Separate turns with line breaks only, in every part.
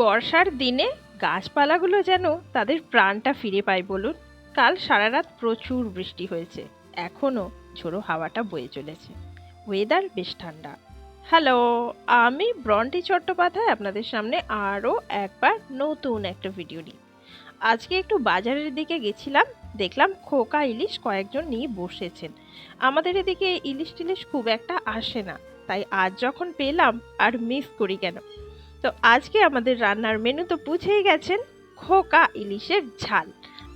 বর্ষার দিনে গাছপালাগুলো যেন তাদের প্রাণটা ফিরে পায় বলুন। কাল সারা রাত প্রচুর বৃষ্টি হয়েছে। এখনও ঝোড়ো হাওয়াটা বয়ে চলেছে। ওয়েদার বেশ ঠান্ডা। হ্যালো আমি ব্রন্টি চট্টোপাধ্যায় আপনাদের সামনে আরও একবার নতুন একটা ভিডিও নিই আজকে একটু বাজারের দিকে গেছিলাম, দেখলাম খোকা ইলিশ কয়েকজন নিয়ে বসেছেন। আমাদের এদিকে ইলিশ টিলিশ খুব একটা আসে না, তাই আজ যখন পেলাম আর মিস করি কেন? তো আজকে আমাদের রান্নার মেনু তো বুঝেই গেছেন, খোকা ইলিশের ঝাল।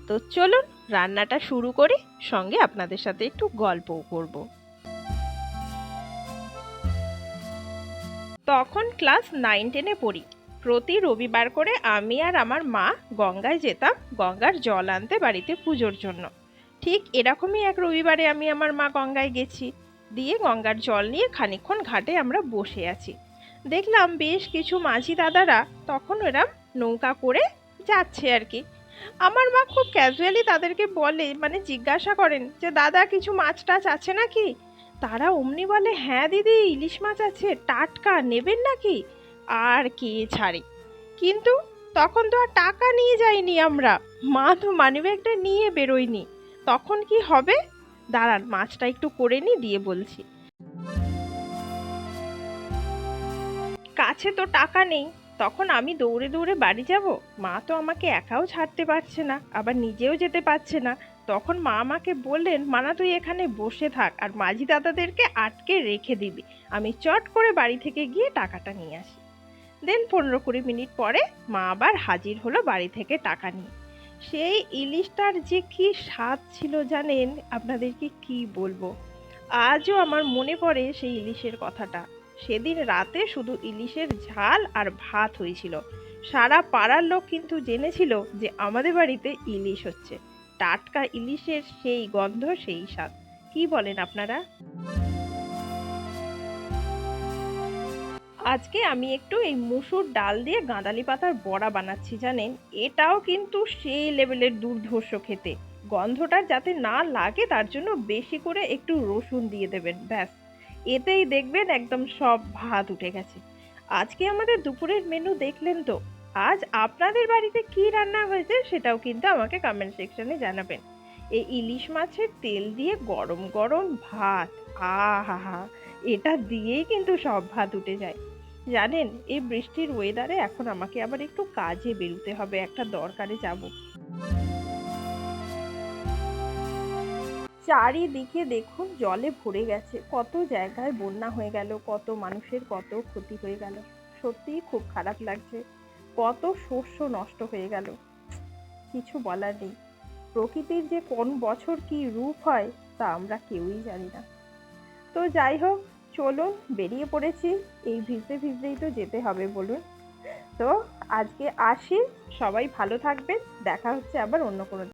তো চলুন রান্নাটা শুরু করি, সঙ্গে আপনাদের সাথে একটু গল্পও করব। তখন ক্লাস নাইন টেনে পড়ি। প্রতি রবিবার করে আমি আর আমার মা গঙ্গায় যেতাম, গঙ্গার জল আনতে বাড়িতে পুজোর জন্য। ঠিক এরকমই এক রবিবারে আমি আমার মা গঙ্গায় গেছি। দিয়ে গঙ্গার জল নিয়ে খানিকক্ষণ ঘাটে আমরা বসে আছি। দেখলাম বেশ কিছু মাঝি দাদারা তখন এরা নৌকা করে যাচ্ছে আর কি। আমার মা খুব ক্যাজুয়ালি তাদেরকে বলে মানে জিজ্ঞাসা করেন যে, দাদা, কিছু মাছ টাছ আছে নাকি? তারা অমনি বলে হ্যাঁ দিদি, ইলিশ মাছ আছে, টাটকা নেবেন নাকি? আর কে ছাড়ে? কিন্তু তখন তো আর টাকা নিয়ে যাইনি আমরা। মা তো মানিব্যাগটা নিয়ে বেরোয়নি। তখন কি হবে? দাঁড়ান, মাছটা একটু করে নি, দিয়ে বলছি। কাছে তো টাকা নেই, তখন আমি দৌড়ে দৌড়ে বাড়ি যাব। মা তো আমাকে একাও ছাড়তে পারছে না, আবার নিজেও যেতে পারছে না। তখন মা আমাকে বললেন, মানা, তুই এখানে বসে থাক আর মাঝি দাদাদেরকে আটকে রেখে দিবি। আমি চট করে বাড়ি থেকে গিয়ে টাকাটা নিয়ে আসি। দেন পনেরো কুড়ি মিনিট পরে মা আবার হাজির হলো বাড়ি থেকে টাকা নিয়ে। সেই ইলিশটার যে কি স্বাদ ছিল জানেন? আপনাদেরকে কি বলব? আজও আমার মনে পড়ে সেই ইলিশের কথাটা। সেদিন রাতে শুধু ইলিশের ঝাল আর ভাত হয়েছিল। সারা পাড়ার লোক কিন্তু জেনেছিল যে আমাদের বাড়িতে ইলিশ হচ্ছে। টাটকা ইলিশের সেই গন্ধ, সেই স্বাদ। কি বলেন আপনারা? আজকে আমি একটু এই মুসুর ডাল দিয়ে গাঁদালি পাতার বড়া বানাচ্ছি, জানেন? এটাও কিন্তু সেই লেভেলের দুর্ধর্ষ খেতে। গন্ধটা যাতে না লাগে, তার জন্য বেশি করে একটু রসুন দিয়ে দেবেন, ব্যাস। এতেই দেখবেন একদম সব ভাত উঠে গেছে। আজকে আমাদের দুপুরের মেনু দেখলেন তো। আজ আপনাদের বাড়িতে কি রান্না হয়েছে সেটাও কিন্তু আমাকে কমেন্ট সেকশনে জানাবেন। এই ইলিশ মাছের তেল দিয়ে গরম গরম ভাত আহা এটা দিয়েই কিন্তু সব ভাত উঠে যায়। জানেন, এই বৃষ্টির ওয়েদারে এখন আমাকে আবার একটু কাজে বেরোতে হবে, একটা দরকারে যাব। চারিদিকে দেখুন জলে ভরে গেছে। কত জায়গায় বন্যা হয়ে গেল, কত মানুষের কত ক্ষতি হয়ে গেল। সত্যিই খুব খারাপ লাগছে। কত শস্য নষ্ট হয়ে গেল। কিছু বলার নেই। প্রকৃতির যে কোন বছর কি রূপ হয়, তা আমরা কেউই জানি না। তো যাই হোক, চলুন বেরিয়ে পড়েছি। এই ভিজতে ভিজতেই তো যেতে হবে বলুন। তো আজকে আসি। সবাই ভালো থাকবেন। দেখা হচ্ছে আবার অন্য কোনো।